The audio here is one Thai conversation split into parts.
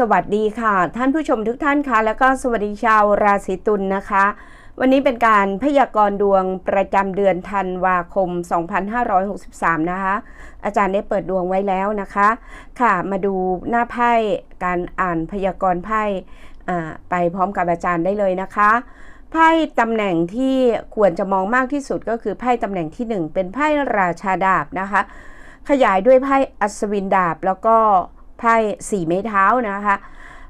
สวัสดีค่ะ ท่านผู้ชมทุกท่านค่ะแล้วก็สวัสดีชาวราศีตุลนะคะ วันนี้เป็นการพยากรณ์ดวงประจำเดือนธันวาคม 2563 นะคะ อาจารย์ได้เปิดดวงไว้แล้วนะคะ ค่ะ มาดูหน้าไพ่การอ่านพยากรณ์ไพ่ไปพร้อมกับอาจารย์ได้เลยนะคะไพ่ตำแหน่งที่ควรจะมองมากที่สุดก็คือไพ่ตำแหน่งที่หนึ่งเป็นไพ่ราชาดาบนะคะ ขยายด้วยไพ่อัศวินดาบแล้วก็ ไพ่สี่ไม้เท้านะคะ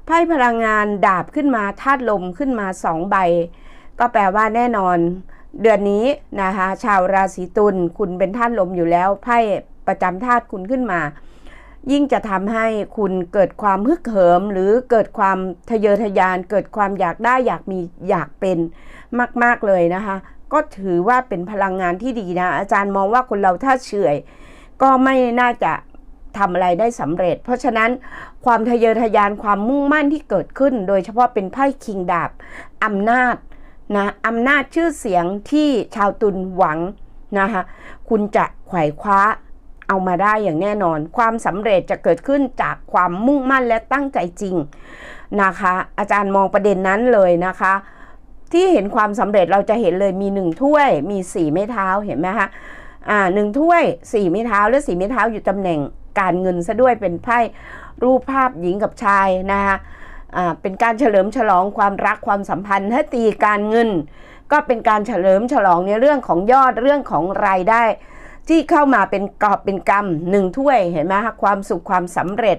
ไพ่พลังงานดาบขึ้นมาธาตุลมขึ้นมาสองใบ ก็แปลว่าแน่นอน เดือนนี้นะคะชาวราศีตุลคุณเป็นธาตุลมอยู่แล้วไพ่ประจำธาตุคุณขึ้นมา ยิ่งจะทำให้คุณเกิดความฮึกเหิม หรือเกิดความทะเยอทะยาน เกิดความอยากได้อยากมีอยากเป็นมาก ๆเลยนะคะ ก็ถือว่าเป็นพลังงานที่ดีนะ อาจารย์มองว่าคนเราถ้าเฉื่อย ก็ไม่น่าจะ ทำอะไรได้สำเร็จ เพราะฉะนั้นความทะเยอทะยานความมุ่งมั่นที่เกิดขึ้น โดยเฉพาะเป็นไพ่คิงดาบอำนาจนะอำนาจชื่อเสียงที่ชาวตุลหวังนะคะคุณจะไขว่คว้าเอามาได้อย่างแน่นอน ความสำเร็จจะเกิดขึ้นจากความมุ่งมั่นและตั้งใจจริงนะคะ อาจารย์มองประเด็นนั้นเลยนะคะ ที่เห็นความสำเร็จเราจะเห็นเลยมีหนึ่งถ้วยมีสี่ไม้เท้าเห็นไหมคะอ่าหนึ่งถ้วยสี่ไม้เท้าและสี่ไม้เท้าอยู่ตำแหน่ง การเงินซะด้วยเป็นไพ่รูปภาพหญิงกับชายนะคะเป็นการเฉลิมฉลองความรักความสัมพันธ์ถ้าตีการเงิน ก็เป็นการเฉลิมฉลองในเรื่องของยอดเรื่องของรายได้ ที่เข้ามาเป็นกอบเป็นกำหนึ่งถ้วยเห็นไหมคะความสุขความสำเร็จ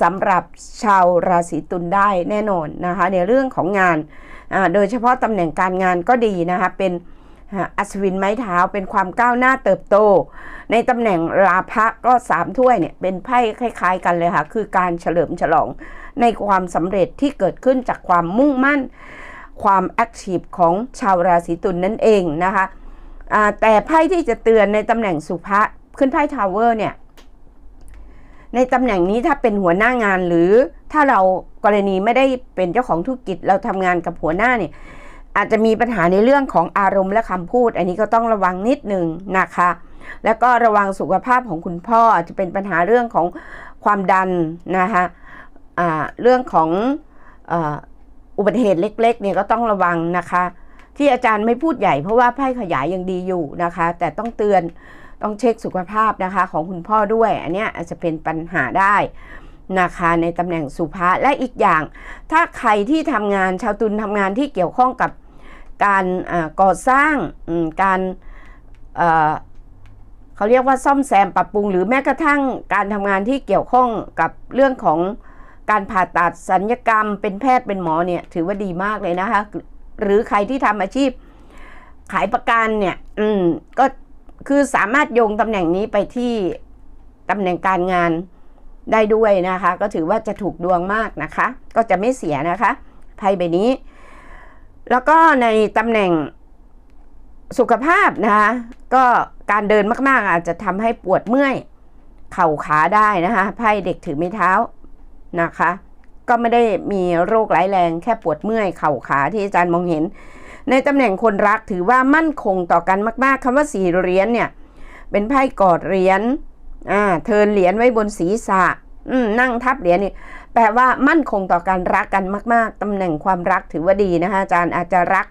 สำหรับชาวราศีตุลได้แน่นอนนะคะในเรื่องของงานโดยเฉพาะตำแหน่งการงานก็ดีนะคะเป็น อัศวินไม้เท้าเป็นความก้าวหน้าเติบโต ในตำแหน่งลาภะก็สามถ้วยเนี่ยเป็นไพ่คล้ายๆกันเลยค่ะ คือการเฉลิมฉลองในความสำเร็จที่เกิดขึ้นจากความมุ่งมั่น ความแอคทีฟของชาวราศีตุลนนั่นเองนะคะแต่ไพ่ที่จะเตือนในตำแหน่งสุภะขึ้นไพ่ทาวเวอร์เนี่ยในตำแหน่งนี้ถ้าเป็นหัวหน้างานหรือถ้าเรากรณีไม่ได้เป็นเจ้าของธุรกิจเราทำงานกับหัวหน้าเนี่ย อาจจะมีปัญหาในเรื่องของอารมณ์และคำพูด อันนี้ก็ต้องระวังนิดหนึ่งนะคะ แล้วก็ระวังสุขภาพของคุณพ่ออาจจะเป็นปัญหาเรื่องของความดันนะคะอ่าเรื่องของอ,อุบัติเหตุเล็กๆเนี่ยก็ต้องระวังนะคะ ที่อาจารย์ไม่พูดใหญ่เพราะว่าไพ่ขยายยังดีอยู่นะคะ แต่ต้องเตือนต้องเช็คสุขภาพนะคะของคุณพ่อด้วย อันนี้อาจจะเป็นปัญหาได้นะคะในตำแหน่งสุภาและอีกอย่าง ถ้าใครที่ทำงานชาวตุลทำงานที่เกี่ยวข้องกับ การก่อสร้างการเขาเรียกว่าซ่อมแซมปรับปรุง หรือแม้กระทั่งการทำงานที่เกี่ยวข้องกับเรื่องของการผ่าตัดสัญญกรรม เป็นแพทย์เป็นหมอเนี่ยถือว่าดีมากเลยนะคะ หรือใครที่ทำอาชีพขายประกันเนี่ยอืมก็คือสามารถโยงตำแหน่งนี้ไปที่ตำแหน่งการงานได้ด้วยนะคะ ก็ถือว่าจะถูกดวงมากนะคะ ก็จะไม่เสียนะคะไพ่ใบนี้ แล้วก็ในตำแหน่งสุขภาพนะคะก็การเดินมากๆอาจจะทำให้ปวดเมื่อย เข่าขาได้นะคะไพ่เด็กถือไม้เท้านะคะ ก็ไม่ได้มีโรคร้ายแรงแค่ปวดเมื่อย เข่าขาที่อาจารย์มองเห็น ในตำแหน่งคนรักถือว่ามั่นคงต่อกันมากๆคำว่าสี่เหรียญเนี่ย เป็นไพ่กอดเหรียญอ่าเทินเหรียญไว้บนศีรษะนั่งทับเหรียญนี่ แปลว่ามั่นคงต่อการรักกันมาก ๆตำแหน่งความรักถือว่าดีนะคะอาจารย์อาจจะรัก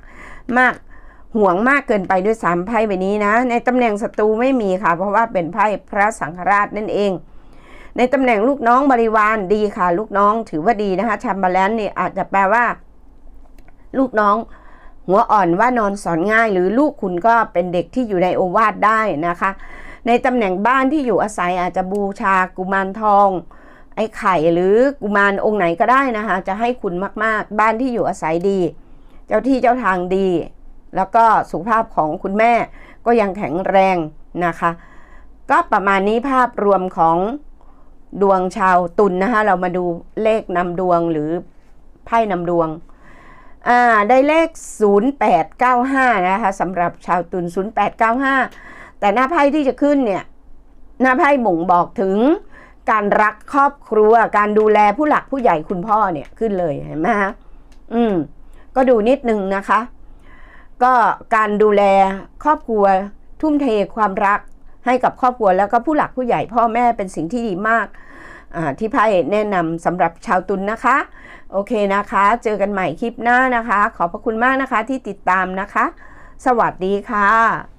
มากห่วงมากเกินไปด้วยสามไพ่ใบนี้นะ ในตำแหน่งศัตรูไม่มีค่ะ เพราะว่าเป็นไพ่พระสังฆราชนั่นเอง ในตำแหน่งลูกน้องบริวารดีค่ะ ลูกน้องถือว่าดีนะคะชัมบาลนนี่อาจจะแปลว่า ลูกน้องหัวอ่อนว่านอนสอนง่าย หรือลูกคุณก็เป็นเด็กที่อยู่ในโอวาทได้นะคะ ในตำแหน่งบ้านที่อยู่อาศัยอาจจะบูชากุมารทอง ไอ้ไข่หรือกุมารองค์ไหนก็ได้นะคะ จะให้คุณมากๆ บ้านที่อยู่อาศัยดี เจ้าที่เจ้าทางดี แล้วก็สุขภาพของคุณแม่ก็ยังแข็งแรงนะคะ ก็ประมาณนี้ภาพรวมของดวงชาวตุลนนะคะ เรามาดูเลขนำดวงหรือไพ่นำดวงอ่าได้เลข 0895 นะคะสำหรับชาวตุล0895 แต่หน้าไพ่ที่จะขึ้นเนี่ย หน้าไพ่บ่งบอกถึง การรักครอบครัว การดูแลผู้หลักผู้ใหญ่คุณพ่อเนี่ยขึ้นเลยเห็นไหมฮะอืม ก็ดูนิดนึงนะคะ ก็การดูแลครอบครัว ทุ่มเทความรักให้กับครอบครัวแล้วก็ผู้หลักผู้ใหญ่พ่อแม่เป็นสิ่งที่ดีมากอ่าที่ไพ่แนะนำสำหรับชาวตุลนนะคะ โอเคนะคะ เจอกันใหม่คลิปหน้านะคะ ขอบพระคุณมากนะคะที่ติดตามนะคะ สวัสดีค่ะ